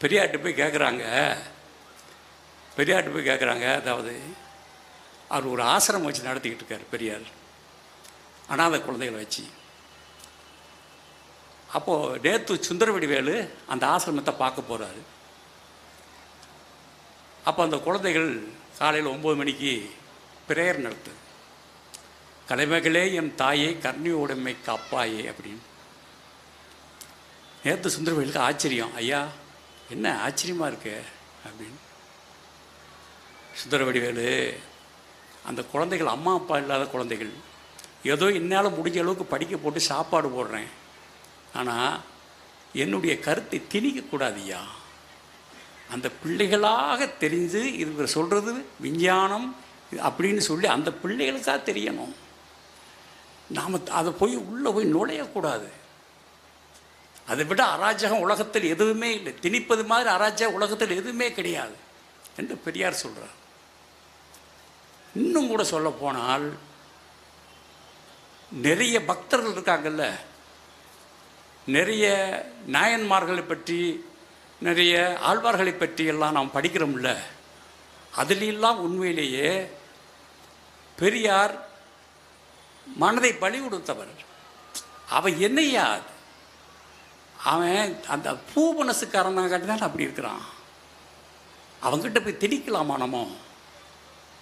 பெரியார்கிட்ட போய் கேட்குறாங்க பெரியார்கிட்ட போய் கேட்குறாங்க அதாவது அவர் ஒரு ஆசிரமம் வச்சு நடத்திக்கிட்டு இருக்கார் பெரியார். அனாதை குழந்தைகளை வச்சு. அப்போது நேற்று சுந்தரவடிவேலு அந்த ஆசிரமத்தை பார்க்க போகிறாரு அப்போ அந்த குழந்தைகள் காலையில் ஒம்பது மணிக்கு பிரேயர் நடத்து. கலைமகளே என் தாயே கர்ணியோடமை காப்பாயே அப்படின்னு. நேற்று சுந்தரவேலுக்கு ஆச்சரியம். ஐயா என்ன ஆச்சரியமாக இருக்கு அப்படின்னு. சுந்தரவடிவேலு அந்த குழந்தைகள் அம்மா அப்பா இல்லாத குழந்தைகள் ஏதோ என்னால் முடிஞ்ச அளவுக்கு படிக்க போட்டு சாப்பாடு போடுறேன். ஆனால் என்னுடைய கருத்தை திணிக்கக்கூடாதியா அந்த பிள்ளைகளாக தெரிஞ்சு இவர் சொல்கிறது விஞ்ஞானம் அப்படின்னு சொல்லி அந்த பிள்ளைகளுக்காக தெரியணும். நாம் அதை போய் உள்ளே போய் நுழையக்கூடாது. அதை விட அராஜகம் உலகத்தில் எதுவுமே இல்லை. திணிப்பது மாதிரி அராஜகம் உலகத்தில் எதுவுமே கிடையாது என்று பெரியார் சொல்கிறார் இன்னும் கூட சொல்ல போனால் நிறைய பக்தர்கள் இருக்காங்கல்ல. நிறைய நாயன்மார்களை பற்றி நிறைய ஆழ்வார்களை பற்றி எல்லாம் நாம் படிக்கிறோம்ல. அதிலெல்லாம் உண்மையிலேயே பெரியார் மனதை பலி கொடுத்தவர். அவன் என்னையா அது? அவன் அந்த பூ மனசுக்காரனாகட்டு தான் அப்படி இருக்கிறான். அவங்ககிட்ட போய் திணிக்கலாமா நம்ம?